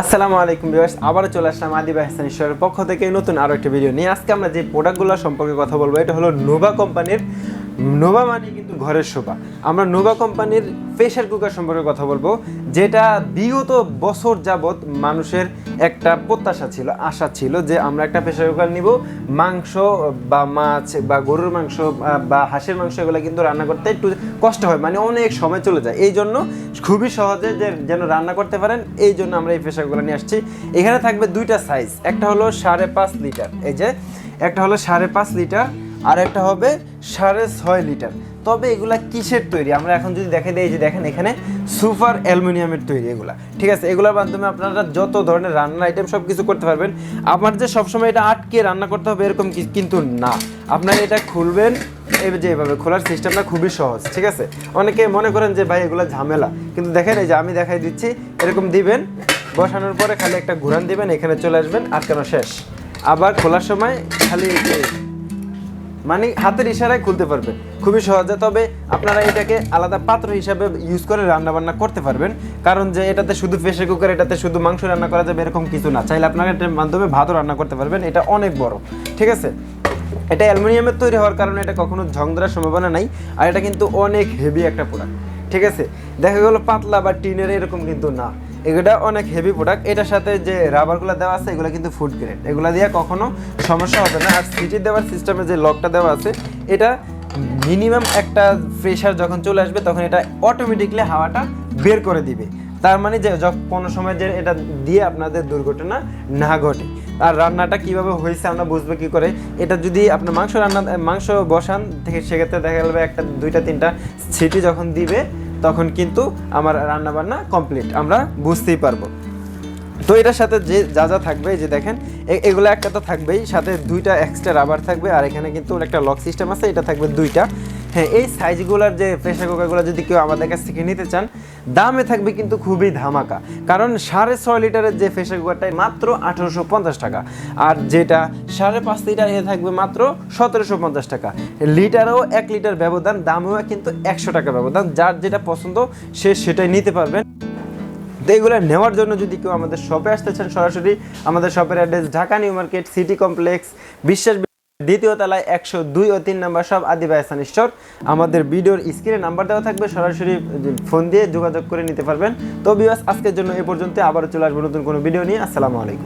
আসসালামু আলাইকুম ভিউয়ার্স, আবারও চলে আসলাম আদিবা হাসান ঈশ্বরের পক্ষ থেকে নতুন আরও একটা ভিডিও নিয়ে। আজকে আমরা যে প্রোডাক্টগুলো সম্পর্কে কথা বলব, এটা হলো নোভা কোম্পানির নোভা মানে কিন্তু ঘরের শোভা। আমরা নোভা কোম্পানির প্রেশার কুকার সম্পর্কে কথা বলব, যেটা বিগত বছর যাবৎ মানুষের একটা প্রত্যাশা ছিল, আশা ছিল যে আমরা একটা প্রেশার কুকার নিব। মাংস বা মাছ বা গরুর মাংস বা হাঁসের মাংস এগুলো কিন্তু রান্না করতে একটু কষ্ট হয় মানে অনেক সময় চলে যায়। এই জন্য খুবই সহজে যে যেন রান্না করতে পারেন, এই জন্য আমরা এই প্রেশার কুকার নিয়ে আসছি। এখানে থাকবে দুইটা সাইজ একটা হলো সাড়ে পাঁচ লিটার। এই যে, একটা হলো সাড়ে পাঁচ লিটার আর একটা হবে সাড়ে ছয় লিটার। তবে এগুলা কিসের তৈরি? আমরা এখন যদি দেখে দিই যে দেখেন এখানে সুপার অ্যালুমিনিয়ামের তৈরি এগুলা। ঠিক আছে, এগুলোর মাধ্যমে আপনারা যত ধরনের রান্নার আইটেম সব কিছু করতে পারবেন। আপনার যে সবসময় এটা আটকে রান্না করতে হবে এরকম কিন্তু না। আপনারা এটা খুলবেন, এই যে এভাবে খোলার সিস্টেমটা খুবই সহজ, ঠিক আছে? অনেকে মনে করেন যে, ভাই, এগুলো ঝামেলা। কিন্তু দেখেন, এই যে আমি দেখাই দিচ্ছি, এরকম দিবেন, বসানোর পরে খালি একটা ঘুরান দিবেন, এখানে চলে আসবেন আটকানো শেষ? আবার খোলার সময় খালি মানে হাতের ইশারায় খুলতে পারবেন। খুবই সহজে, তবে আপনারা এটাকে আলাদা পাত্র হিসাবে ইউজ করে রান্না বান্না করতে পারবেন। কারণ যে এটাতে শুধু প্রেশার কুকার এটাতে শুধু মাংস রান্না করা যাবে এরকম কিছু না। চাইলে আপনারা এটার মাধ্যমে ভাতও রান্না করতে পারবেন, এটা অনেক বড়। ঠিক আছে? এটা অ্যালুমিনিয়ামের তৈরি হওয়ার কারণে এটা কখনো ঝং ধরার সম্ভাবনা নাই, আর এটা কিন্তু অনেক হেভি একটা প্রোডাক্ট ঠিক আছে? দেখা গেলো পাতলা বা টিনের এরকম কিন্তু না। এগুলা অনেক হেভি প্রোডাক্ট এটার সাথে যে রাবারগুলো দেওয়া আছে, এগুলো কিন্তু ফুড গ্রেড এগুলো দিয়ে কখনো সমস্যা হবে না। আর সিটি দেওয়ার সিস্টেমে যে লকটা দেওয়া আছে, এটা মিনিমাম একটা প্রেশার যখন চলে আসবে, তখন এটা অটোমেটিকলি হাওয়াটা বের করে দিবে। তার মানে যে কোনো সময় যে এটা দিয়ে আপনাদের দুর্ঘটনা না ঘটে। আর রান্নাটা কীভাবে হয়েছে আমরা বুঝব কি করে? এটা যদি আপনার মাংস রান্না, মাংস বসান, থেকে সেক্ষেত্রে দেখা যাবে একটা, দুইটা, তিনটা সিটি যখন দিবে তখন কিন্তু আমার রান্নাবান্না কমপ্লিট আমরা বুঝতেই পারব। তো এটার সাথে যে যা যা থাকবে যে দেখেন এগুলো একটা তো থাকবেই, সাথে দুইটা এক্সট্রা রাবার থাকবে, আর এখানে কিন্তু একটা লক সিস্টেম আছে, এটা থাকবে দুইটা। হ্যাঁ এই সাইজগুলোর যে প্রেশার কুকারগুলো যদি কেউ আমাদের কাছ থেকে নিতে চান, দামে থাকবে কিন্তু খুবই ধামাকা। কারণ সাড়ে ছয় লিটারের যে প্রেশার কুকারটাই মাত্র আঠেরোশো পঞ্চাশ টাকা, আর যেটা সাড়ে পাঁচ লিটার এ থাকবে মাত্র সতেরোশো পঞ্চাশ টাকা। লিটারও এক লিটার ব্যবধান, দামেও কিন্তু একশো টাকা ব্যবধান, যার যেটা পছন্দ সে সেটাই নিতে পারবেন। তো এগুলো নেওয়ার জন্য যদি কেউ আমাদের শপে আসতে চান, সরাসরি আমাদের শপের address Dhaka New Market, City Complex, বিশ্বাস দ্বিতীয় তলায় একশো দুই ও তিন নাম্বার সব আদিবা স্টোর। আমাদের ভিডিওর স্ক্রিনে নাম্বার দেওয়া থাকবে, সরাসরি ফোন দিয়ে যোগাযোগ করে নিতে পারবেন। তো বিবাস আজকের জন্য এ পর্যন্ত আবারও চলে আসব নতুন কোনো ভিডিও নিয়ে। আসসালামু আলাইকুম।